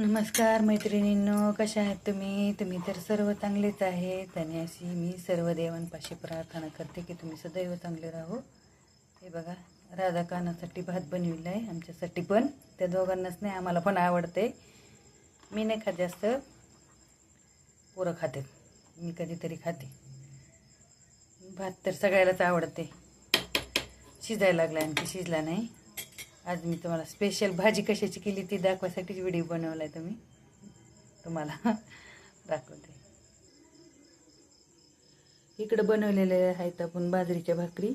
नमस्कार मैत्रिणींनो कशा आहात तुम्ही? तुम्ही तर सर्व चांगलेच आहेत आणि अशी मी सर्व देवांपाशी प्रार्थना करते की तुम्ही सदैव चांगले राहो. हे बघा राधा कानासाठी भात बनविला आहे आमच्यासाठी पण. त्या दोघांनाच नाही आम्हाला पण आवडते. मी नाही खात जास्त. पोरं खाते. मी कधीतरी खाते. भात तर सगळ्यालाच आवडते. शिजायला लागला आणखी शिजला नाही. आज मी तुम्हाला स्पेशल भाजी कशाची केली ती दाखवायसाठीच व्हिडिओ बनवला आहे तुम्ही. तुम्हाला दाखवते. इकडं बनवलेले आहेत आपण बाजरीच्या भाकरी.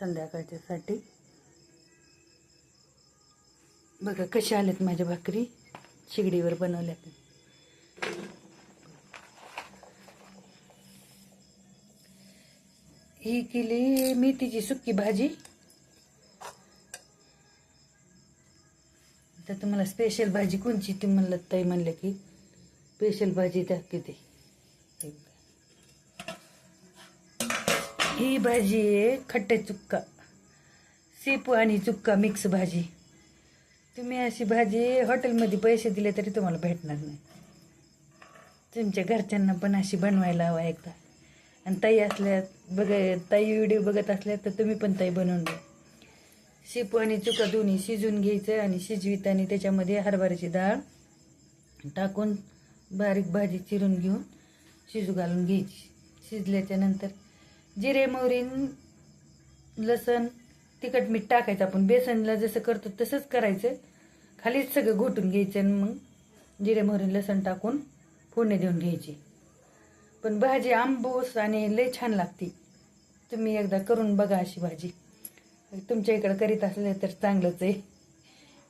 संध्याकाळच्यासाठी. बघा कशा आल्यात माझ्या भाकरी. शिगडीवर बनवल्यात. ही केली मेथीची सुक्की भाजी. तर तुम्हाला स्पेशल भाजी कोणची? ती म्हणलं ताई म्हणलं की स्पेशल भाजी दाखवते ही भाजी आहे खट्टे चुक्का. शेपू आणि चुक्का मिक्स भाजी. तुम्ही अशी भाजी हॉटेलमध्ये पैसे दिले तरी तुम्हाला भेटणार नाही. तुमच्या घरच्यांना पण अशी बनवायला हवा एकदा. आणि ताई असल्या बघ ताई व्हिडिओ बघत असल्या तर तुम्ही पण ताई बनवून द्या. शेपू आणि चुका दोन्ही शिजून घ्यायचं आणि शिजवीत त्याच्यामध्ये हरभऱ्याची डाळ टाकून बारीक भाजी चिरून घेऊन शिजू घालून घ्यायची. शिजल्याच्या नंतर जिरे मोहरी लसण तिखट मीठ टाकायचं आपण. बेसनला जसं करतो तसंच करायचं. खालीच सगळं घोटून घ्यायचं आणि मग जिरे मोहरी लसण टाकून फोडणी देऊन घ्यायची. पण भाजी आंबूस आणि लय छान लागते. तुम्ही एकदा करून बघा अशी भाजी. तुमच्या इकडं करीत असले तर चांगलंच आहे.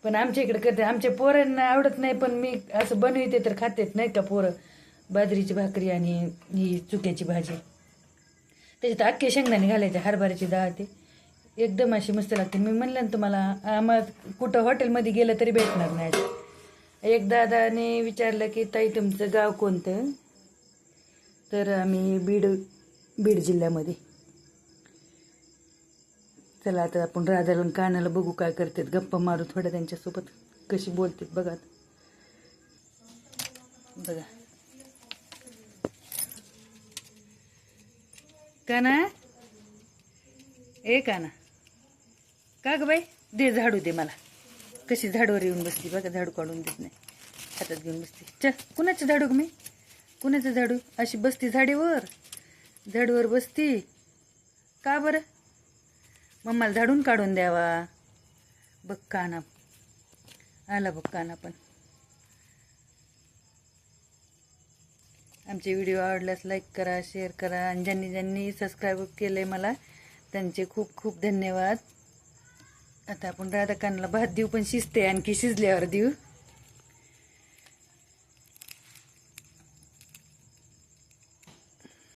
पण आमच्या इकडं करते आमच्या पोरांना आवडत नाही पण मी असं बनविते तर खातेच नाही का पोरं? बाजरीची भाकरी आणि ही चुक्याची भाजी. त्याच्यात अख्खे शेंगदाणे घालायचे हरभऱ्याची डाळ ते. एकदम अशी मस्त लागते. मी म्हणलं ना तुम्हाला आम्हाला कुठं हॉटेलमध्ये गेलं तरी भेटणार नाही एक दादाने विचारलं की ताई तुमचं गाव कोणतं? तर आम्ही बीड बीड जिल्ह्यामध्ये. चला आता आपण राधाला कानाला बघू काय करतात. गप्पा मारू थोडं त्यांच्यासोबत. कशी बोलतात बघा. बघा. काना? ए काना. का ग बाई? दे झाडू दे मला. कशी झाडूवर येऊन बसली बघा झाडू काढून देत नाही. हातात घेऊन बसली. चल कुणाचं झाडू ग मी कुणाचं झाडू? अशी बसती झाडीवर. झाडूवर बसती. का बरं? मम्माला झाडून काढून द्यावा. बघ काना आला बघ काना पण. आमचे व्हिडिओ आवडल्यास लाईक करा शेअर करा. आणि ज्यांनी ज्यांनी सबस्क्राईब केलं आहे मला त्यांचे खूप खूप धन्यवाद. आता आपण राधाकांना भात देऊ पण शिजते. आणखी शिजल्यावर देऊ.